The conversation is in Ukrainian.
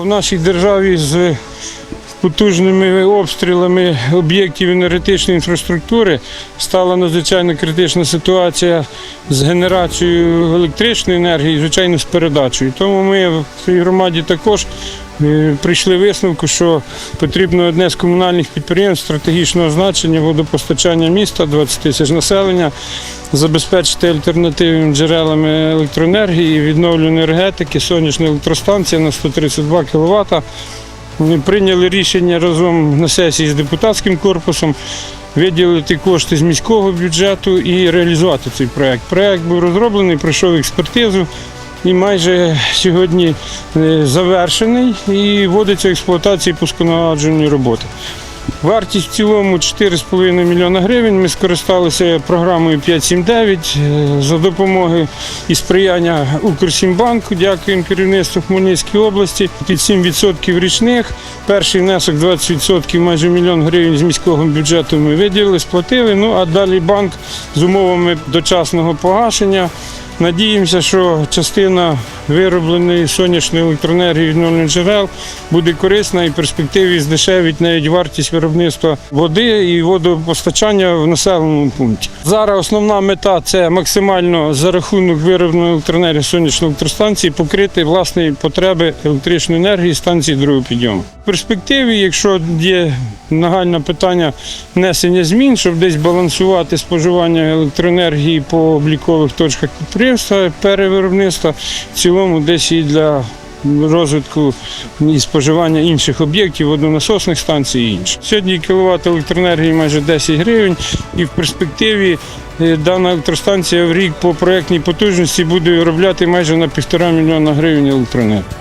В нашій державі з потужними обстрілами об'єктів енергетичної інфраструктури стала надзвичайно критична ситуація з генерацією електричної енергії, і, звичайно, з передачею. Тому ми в цій громаді також е, прийшли висновку, що потрібно одне з комунальних підприємств стратегічного значення водопостачання міста, 20 тисяч населення, забезпечити альтернативними джерелами електроенергії, відновлюваної енергетики, сонячна електростанція на 132 кВт. Ми прийняли рішення разом на сесії з депутатським корпусом виділити кошти з міського бюджету і реалізувати цей проект. Проект був розроблений, пройшов експертизу і майже сьогодні е, завершений і вводиться в експлуатацію пусконаладжувальні роботи. Вартість в цілому 4,5 мільйона гривень. Ми скористалися програмою 579 е, за допомогою і сприяння Укрсімбанку. Дякуємо керівництву Хмельницької області. Під 7% річних. Перший внесок 20%, майже мільйон гривень з міського бюджету ми виділили, сплатили. Ну а далі банк з умовами дочасного погашення. Надіємося, що частина виробленої сонячної електроенергії відновлених джерел буде корисна і в перспективі здешевить навіть вартість виробництва води і водопостачання в населеному пункті. Зараз основна мета це максимально за рахунок виробленої електроенергії сонячної електростанції покрити власні потреби електричної енергії станції другого підйому. В перспективі, якщо є нагальне питання внесення змін, щоб десь балансувати споживання електроенергії по облікових точках підприємства, перевиробництва, в цілому десь і для розвитку і споживання інших об'єктів, водонасосних станцій і інше. Сьогодні кіловат електроенергії майже 10 гривень, і в перспективі е, дана електростанція в рік по проєктній потужності буде виробляти майже на півтора мільйона гривень електроенергії.